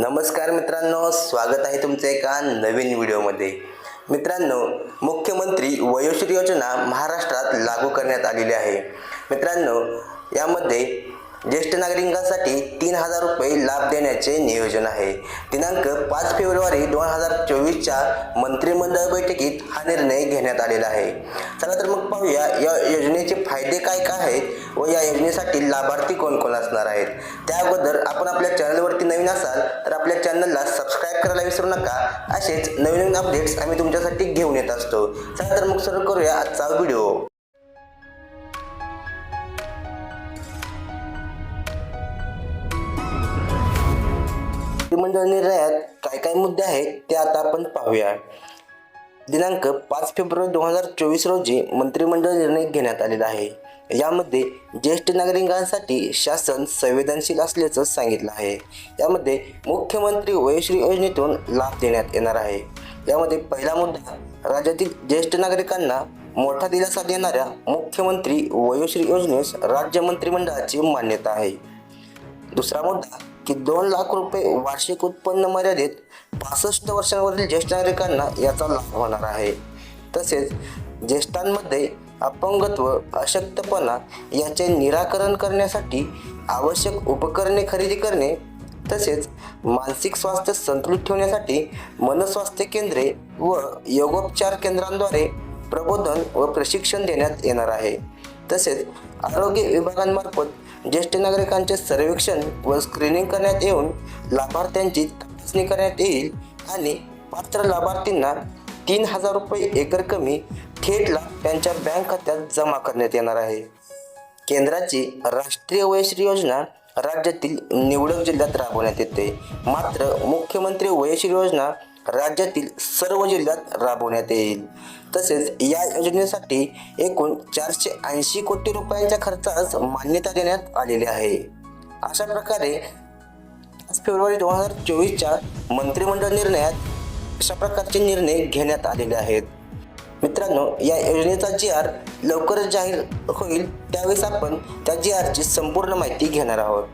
नमस्कार मित्रांनो स्वागत आहे तुमचं एका नवीन व्हिडिओमध्ये. मित्रांनो मुख्यमंत्री वयोश्री योजना महाराष्ट्रात लागू करण्यात आलेली आहे. मित्रांनो यामध्ये ज्येष्ठ नागरिकांसाठी तीन हजार रुपये लाभ देण्याचे नियोजन आहे. दिनांक पाच फेब्रुवारी दोन हजार चोवीसच्या मंत्रिमंडळ बैठकीत हा निर्णय घेण्यात आलेला आहे. चला तर मग पाहूया या योजनेचे फायदे काय काय आहेत व या योजनेसाठी लाभार्थी कोण कोण असणार आहेत? त्या अगोदर आपण आपल्या चॅनलवरती नवीन असाल तर आपल्या चॅनलला सबस्क्राईब करायला विसरू नका. असेच नवीन नवीन अपडेट्स आम्ही तुमच्यासाठी घेऊन येत असतो. चला तर मग सुरू करूया आजचा व्हिडिओ. मंडळ निर्णयात काय काय मुद्दे आहेत ते आता आपण पाहूया. दिनांक पाच फेब्रुवारी दोन हजार चोवीस रोजी मंत्रिमंडळ निर्णय घेण्यात आलेला आहे. यामध्ये ज्येष्ठ नागरिकांसाठी शासन संवेदनशील असल्याचं सांगितलं आहे. यामध्ये मुख्यमंत्री वयोश्री योजनेतून लाभ देण्यात येणार आहे. यामध्ये पहिला मुद्दा राज्यातील ज्येष्ठ नागरिकांना मोठा दिलासा देणाऱ्या मुख्यमंत्री वयोश्री योजनेस राज्य मंत्रिमंडळाची मान्यता आहे. दुसरा मुद्दा की दोन लाख रुपये वार्षिक उत्पन्न मर्यादित पासष्ट वर्षांवरील ज्येष्ठ नागरिकांना याचा लाभ होणार आहे. तसेच ज्येष्ठांमध्ये अपंगत्व अशक्तपणा याचे निराकरण करण्यासाठी आवश्यक उपकरणे खरेदी करणे तसेच मानसिक स्वास्थ्य संतुलित ठेवण्यासाठी मनस्वास्थ्य केंद्रे व योगोपचार केंद्रांद्वारे प्रबोधन व प्रशिक्षण देण्यात येणार आहे. तसेच आरोग्य विभागांमार्फत ज्येष्ठ नागरिकांचे सर्वेक्षण व स्क्रीनिंग करण्यात येऊन लाभार्थ्यांची तपासणी करण्यात येईल आणि पात्र लाभार्थींना तीन हजार रुपये एकर कमी थेट लाभ त्यांच्या बँक खात्यात जमा करण्यात येणार आहे. केंद्राची राष्ट्रीय वयश्री योजना राज्यातील निवडक जिल्ह्यात राबवण्यात येते. मात्र मुख्यमंत्री वयश्री योजना राज्यातील सर्व जिल्ह्यात राबवण्यात येईल. तसेच या योजनेसाठी एकूण चारशे ऐंशी कोटी रुपयांच्या खर्चास मान्यता देण्यात आलेली आहे. अशा प्रकारे पाच फेब्रुवारी दोन हजार चोवीसच्या मंत्रिमंडळ निर्णयात अशा प्रकारचे निर्णय घेण्यात आलेले आहेत. मित्रांनो या योजनेचा जी आर लवकरच जाहीर होईल त्यावेळेस आपण त्या जी आरची संपूर्ण माहिती घेणार आहोत.